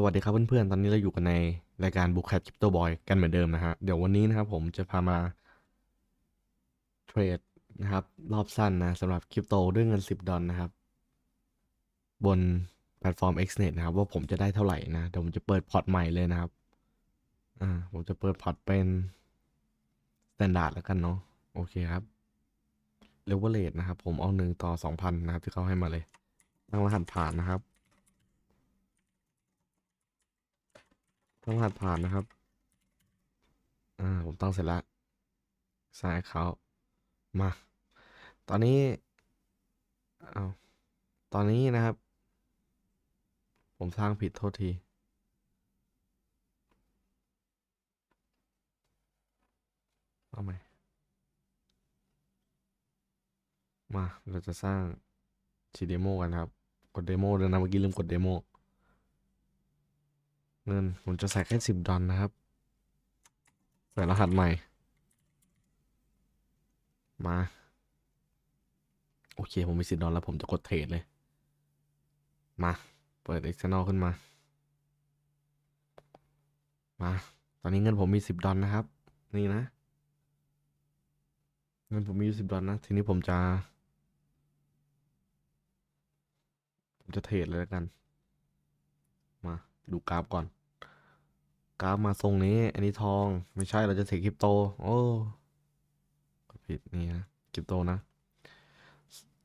สวัสดีครับเพื่อนๆ ตอนนี้เราอยู่กันในรายการ Book Cat Crypto Boy กันเหมือนเดิมนะฮะ เดี๋ยววันนี้นะครับผมจะพามาเทรดนะครับ รอบสั้นนะสำหรับคริปโตด้วยเงิน 10 ดอลนะครับ บนแพลตฟอร์ม Xnet นะครับ ว่าผมจะได้เท่าไหร่นะ เดี๋ยวผมจะเปิดพอร์ตใหม่เลยนะครับ อ่า ผมจะเปิดพอร์ตเป็น Standard แล้วกันเนาะ โอเคครับ Leverage นะครับ ผมเอาหนึ่งต่อ 2,000 นะครับ ที่เขาให้มาเลย ตั้งรหัสผ่านนะครับ ต้องรหัสผ่านนะครับ อ่า ผมตั้งเสร็จแล้วสายเขามา ตอนนี้เอาตอนนี้นะครับ ผมสร้างผิดโทษที เอาใหมมา เราจะสร้างชีเดโมกันครับ กดเดโมเลยนะเมื่อกี้ลืมกดเดโม เงินผมจะใส่แค่สิบดอลนะครับ ใส่รหัสใหม่ มา โอเค ผมมีสิบดอลแล้วผมจะกดเทรดเลย มา เปิด external ขึ้นมา มา ตอนนี้เงินผมมีสิบดอลนะครับ นี่นะ เงินผมมีอยู่สิบดอลนะ ทีนี้ผมจะ ผมจะเทรดเลยแล้วกัน มาดูกราฟก่อน กราฟมาทรงนี้ อันนี้ทองไม่ใช่เราจะเทรดคริปโต โอ้ผิดนี่นะคริปโตนะ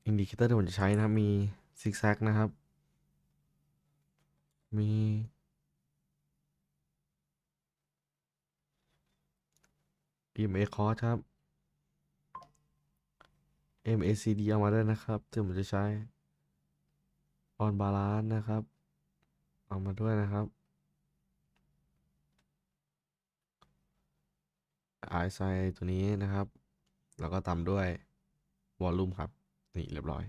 อินดิเคเตอร์ที่ผมจะใช้นะมีซิกแซกนะครับ มี EMA cost ครับ MACD เอามาด้วยนะครับที่ผมจะใช้ on balance นะครับ เอามาด้วยนะครับ i s i ตัวนี้นะครับ แล้วก็ตามด้วย volume ครับ นี่เรียบร้อย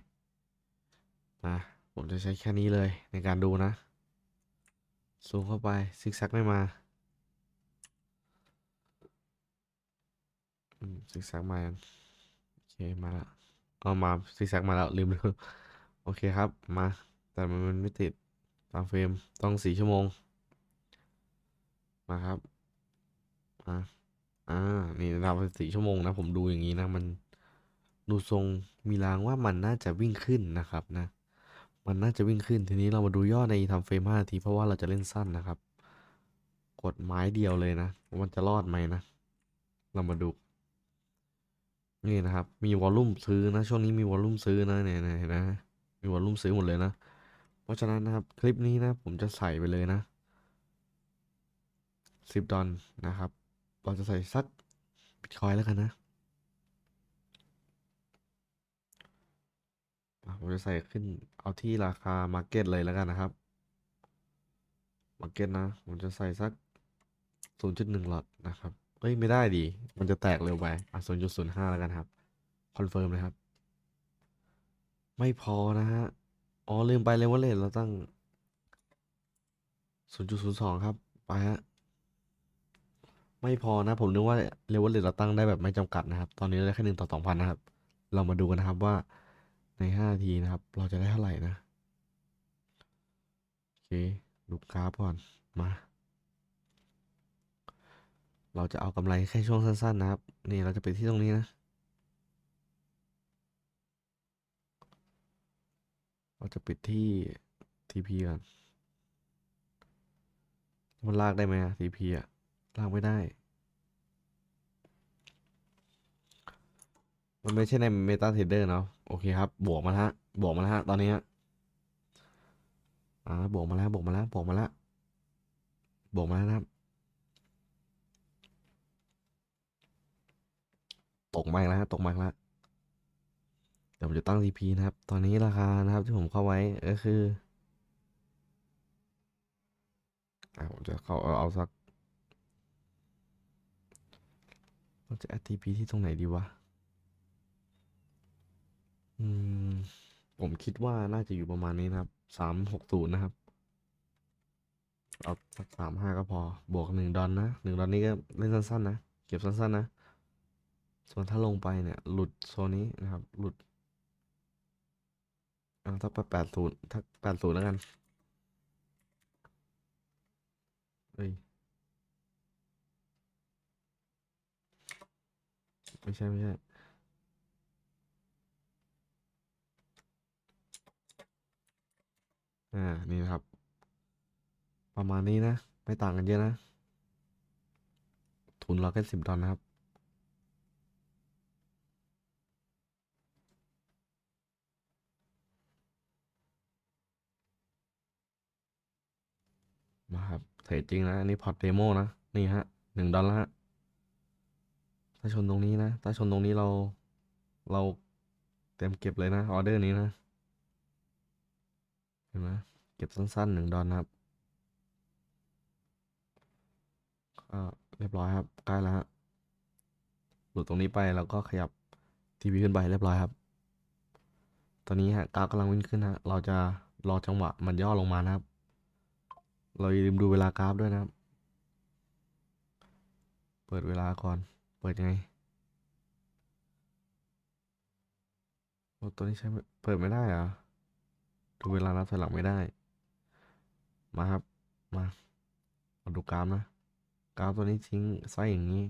นะผมจะใช้แค่นี้เลยในการดูนะ ซูมเข้าไป ซิกแซกไม่มาซิกแซกมา โอเค มาแล้วเอามา ซิกแซกมาแล้ว ลืมดูโอเคครับ มา แต่มันมันไม่ติด ตามเฟรม ต้องสี่ชั่วโมง มาครับ มา อ่า นี่เราสี่ชั่วโมงนะ ผมดูอย่างนี้นะ มันดูทรงมีรางว่ามันน่าจะวิ่งขึ้นนะครับนะ มันน่าจะวิ่งขึ้น ทีนี้เรามาดูยอดในทำเฟรมห้านาที เพราะว่าเราจะเล่นสั้นนะครับ กดไม้เดียวเลยนะว่ามันจะรอดไหมนะ เรามาดู นี่นะครับ มีวอลลุ่มซื้อนะ ช่วงนี้มีวอลลุ่มซื้อนะเนี่ยเนี่ยเห็นไหมมีวอลลุ่มซื้อหมดเลยนะ เพราะฉะนั้นนะครับ คลิปนี้นะ ผมจะใส่ไปเลยนะสิบดอลนะครับ เราจะใส่สักบิตคอยแล้วกันนะผมจะใส่ขึ้นเอาที่ราคามาร์เก็ตเลยแล้วกันนะครับมาร์เก็ตนะ ผมจะใส่สักศูนย์จุดหลอดนะครับ เอ้ย ไม่ได้ดี มันจะแตกเร็วไป อะศูนย์จุดศูนย์ห้าแล้วกันครับ คอนเฟิร์มเลยครับ ไม่พอนะฮะ อ๋อ ลืมไปเลยว่าเลทเราตั้งศูนย์จุดศูนย์สองครับ ไปฮะ ไม่พอนะผมนึกว่าเลเวลเลทเราตั้งได้แบบไม่จำกัดนะครับ ตอนนี้เราได้แค่หนึ่งต่อสองพันนะครับ เรามาดูกันนะครับว่าในห้านาทีนะครับ เราจะได้เท่าไหร่นะโอเคดูกราฟก่อนมา เราจะเอากำไรแค่ช่วงสั้น ๆ นะครับ นี่เราจะไปที่ตรงนี้นะเราจะปิดที่ TP ก่อน มันลากได้ไหมอะ TP อะ ลากไม่ได้ มันไม่ใช่ใน MetaTrader เนาะโอเคครับ บวกมาฮะ บวกมาฮะ ตอนนี้ฮะอ่าบวกมาแล้วบวกมาแล้วบวกมาแล้วบวกมาแล้วครับตกมาแล้วฮะตกมาแล้วเดี๋ยวผมจะตั้ง TP นะครับ ตอนนี้ราคานะครับที่ผมเข้าไว้ก็คืออ่าผมจะเข้าเอาสัก เราจะ ATP ที่ตรงไหนดีวะ อืม ผมคิดว่าน่าจะอยู่ประมาณนี้นะครับ สามหกศูนย์นะครับ เอาสักสามห้าก็พอ บวกหนึ่งดอลนะหนึ่งดอลนี้ก็เล่นสั้นๆนะ เก็บสั้นๆนะ ส่วนถ้าลงไปเนี่ย หลุดโซนนี้นะครับ หลุดเอาถ้าไปแปดศูนย์ถ้าแปดศูนย์แล้วกัน ไม่ใช่ ไม่ใช่ อ่า นี่นะครับ ประมาณนี้นะ ไม่ต่างกันเยอะนะ ทุนเราแค่สิบดอลนะครับ มาครับเทรดจริงนะ อันนี้พอร์ตเดโมนะ นี่ฮะหนึ่งดอลลาร์ ถ้าชนตรงนี้นะ ถ้าชนตรงนี้เรา เราเต็มเก็บเลยนะ ออเดอร์นี้นะ เห็นไหมเก็บสั้นๆหนึ่งดอนะครับก็เรียบร้อยครับ ใกล้แล้วฮะ หลุดตรงนี้ไปแล้วก็ขยับทีวีขึ้นไปเรียบร้อยครับ ตอนนี้ฮะกราฟกำลังวิ่งขึ้นฮะ เราจะรอจังหวะมันย่อลงมานะครับ เราอย่าลืมดูเวลากราฟด้วยนะครับ เปิดเวลาก่อน ปิดยังไงโอ้ตัวนี้ใช้เปิดไม่ได้เหรอดูเวลานับถอยหลังไม่ได้ มาครับ มามาดูกราฟนะ กราฟตัวนี้ทิ้งไส้อย่างนี้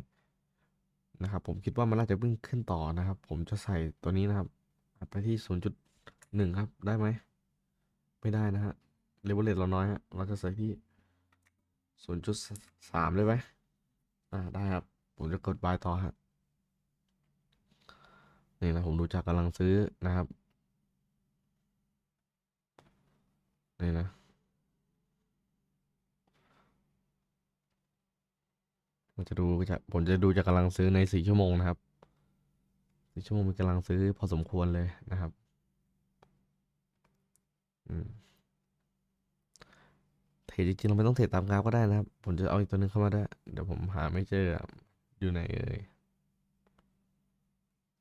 นะครับ ผมคิดว่ามันน่าจะวิ่งขึ้นต่อนะครับ ผมจะใส่ตัวนี้นะครับ ไปที่ศูนย์จุดหนึ่งครับ ได้ไหม ไม่ได้นะฮะ เลเวลเลตเราน้อยฮะ เราจะใส่ที่ศูนย์จุดสามเลยไหมอ่า ได้ครับ ผมจะกดบายต่อฮะนี่นะผมดูจากกำลังซื้อนะครับนี่นะผมจะดูจากผมจะดูจากกำลังซื้อในสี่ชั่วโมงนะครับสี่ชั่วโมงมีกำลังซื้อพอสมควรเลยนะครับอืมเทรดจริงๆเราไม่ต้องเทรดตามกราฟก็ได้นะครับ ผมจะเอาอีกตัวหนึงเข้ามาด้วยเดี๋ยวผมหาไม่เจอ อยู่ไหนเอ่ย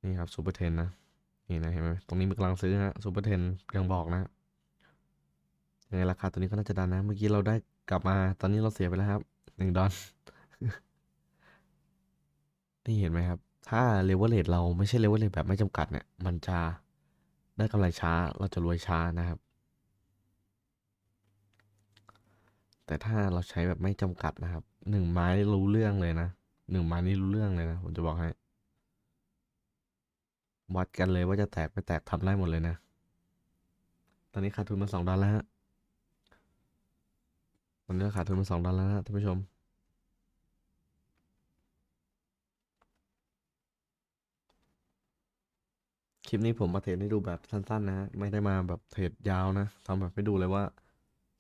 นี่ครับซูเปอร์เทนนะนี่นะเห็นไหมตรงนี้มีกำลังซื้อฮะซูเปอร์เทนยังบอกนะยังไงราคาตัวนี้ก็น่าจะดันนะ เมื่อกี้เราได้กลับมาตอนนี้เราเสียไปแล้วครับหนึ่งดอลนี่เห็นไหมครับ ถ้าเลเวลเลทเราไม่ใช่เลเวลเลทแบบไม่จำกัดเนี่ย มันจะได้กำไรช้าเราจะรวยช้านะครับ แต่ถ้าเราใช้แบบไม่จำกัดนะครับหนึ่งไม้รู้เรื่องเลยนะ หนึ่งไม้นี่รู้เรื่องเลยนะ ผมจะบอกให้ วัดกันเลยว่าจะแตกไม่แตกทำได้หมดเลยนะ ตอนนี้ขาดทุนมาสองดอลแล้วฮะตอนนี้ขาดทุนมาสองดอลแล้วนะท่านผู้ชมคลิปนี้ผมมาเทรดให้ดูแบบสั้นๆนะฮะไม่ได้มาแบบเทรดยาวนะทำแบบให้ดูเลยว่า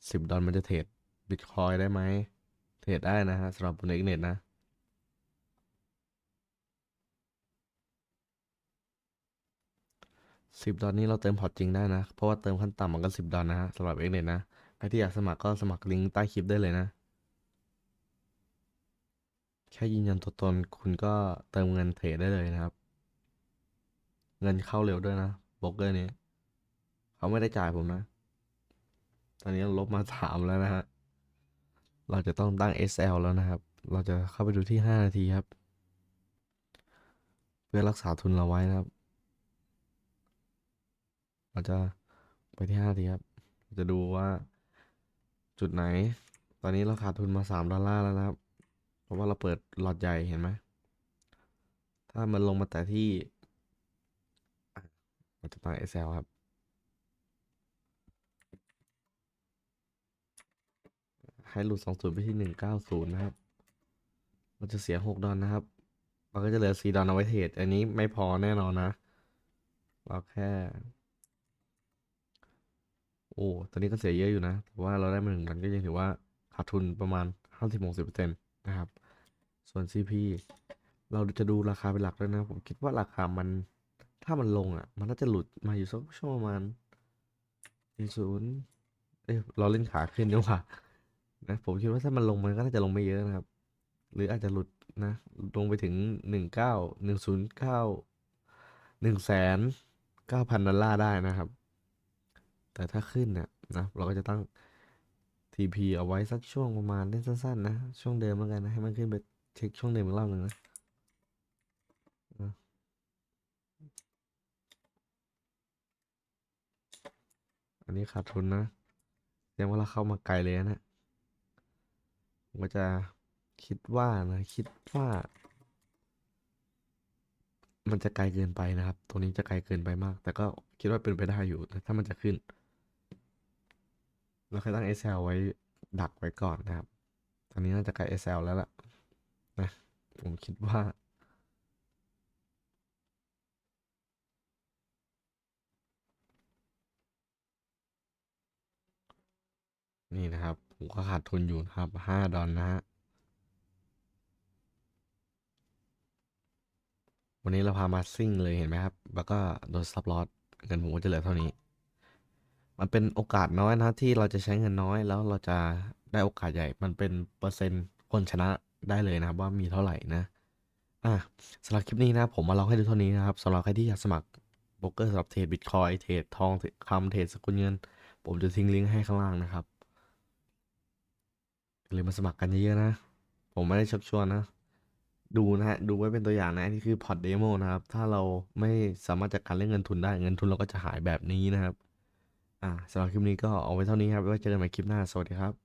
สิบดอลมันจะเทรดบิตคอยได้ไหมเทรดได้นะฮะสำหรับบนเอกเน็ตนะ สิบดอลนี้เราเติมพอร์ตจริงได้นะ เพราะว่าเติมขั้นต่ำมันก็สิบดอลนะฮะสำหรับเอ็กเน็ตนะ ใครที่อยากสมัครก็สมัครลิงก์ใต้คลิปได้เลยนะ แค่ยืนยันตัวตนคุณก็เติมเงินเทรดได้เลยนะครับ เงินเข้าเร็วด้วยนะโบรกเกอร์นี้ เขาไม่ได้จ่ายผมนะ ตอนนี้ลบมาสามแล้วนะฮะ เราจะต้องตั้ง SL แล้วนะครับ เราจะเข้าไปดูที่5นาทีครับ เพื่อรักษาทุนเราไว้นะครับ เราจะไปที่5นาทีครับ จะดูว่าจุดไหน ตอนนี้เราขาดทุนมา3ดอลลาร์แล้วนะครับ เพราะว่าเราเปิดหลอดใหญ่เห็นไหม ถ้ามันลงมาแต่ที่อะเราจะตั้ง SL ครับให้หลุดสองศูนย์ไปที่หนึ่งเก้าศูนย์นะครับ เราจะเสียหกดอลนะครับ เราก็จะเหลือสี่ดอลเอาไว้เทรดอันนี้ไม่พอแน่นอนนะ เราแค่ โอ้ ตอนนี้ก็เสียเยอะอยู่นะ แต่ว่าเราได้มาหนึ่งดอลก็ยังถือว่าขาดทุนประมาณห้าสิบหกสิบเปอร์เซ็นต์นะครับ ส่วน CP เราจะดูราคาเป็นหลักด้วยนะ ผมคิดว่าราคามัน ถ้ามันลงอะ มันน่าจะหลุดมาอยู่สักช่วงประมาณสี่ศูนย์เอ้ยเราเล่นขาขึ้นดีกว่านะ ผมคิดว่าถ้ามันลงมันก็น่าจะลงไม่เยอะนะครับ หรืออาจจะหลุดนะ ลงไปถึงหนึ่งเก้าหนึ่งศูนย์เก้าหนึ่งแสนเก้าพันดอลลาร์ได้นะครับ แต่ถ้าขึ้นเนี่ยนะเราก็จะตั้ง TP เอาไว้สักช่วงประมาณเล่นสั้นๆนะ ช่วงเดิมแล้วกันนะ ให้มันขึ้นไปเช็คช่วงเดิมอีกรอบหนึ่งนะอันนี้ขาดทุนนะแสดงว่าเราเข้ามาไกลเลยนะผมก็จะคิดว่านะ คิดว่า มันจะไกลเกินไปนะครับตรงนี้จะไกลเกินไปมาก แต่ก็คิดว่าเป็นไปได้อยู่ ถ้ามันจะขึ้น เราเคยตั้ง SL ไว้ดักไว้ก่อนนะครับ ตอนนี้น่าจะใกล้ SL แล้วล่ะนะผมคิดว่า นี่นะครับ ผมก็ขาดทุนอยู่นะครับห้าดอลนะฮะ วันนี้เราพามาซิ่งเลยเห็นไหมครับ แล้วก็โดนซับลอสเงินผมก็จะเหลือเท่านี้ มันเป็นโอกาสน้อยนะที่เราจะใช้เงินน้อย แล้วเราจะได้โอกาสใหญ่ มันเป็นเปอร์เซ็นต์คนชนะได้เลยนะครับว่ามีเท่าไหร่นะอะสำหรับคลิปนี้นะผมมาลองให้ดูเท่านี้นะครับสำหรับใครที่อยากสมัครโบรกเกอร์สำหรับเทรดบิตคอยเทรดทองคำเทรดสกุลเงิน ผมจะทิ้งลิงก์ให้ข้างล่างนะครับอย่าลืมมาสมัครกันเยอะๆนะ ผมไม่ได้ชักชวนนะ ดูนะฮะ ดูไว้เป็นตัวอย่างนะนนี่คือพอร์ตเดโมนะครับ ถ้าเราไม่สามารถจัดการเรื่องเงินทุนได้ เงินทุนเราก็จะหายแบบนี้นะครับ อ่าสำหรับคลิปนี้ก็เอาไว้เท่านี้ครับไว้เจอกันใหม่คลิปหน้า สวัสดีครับ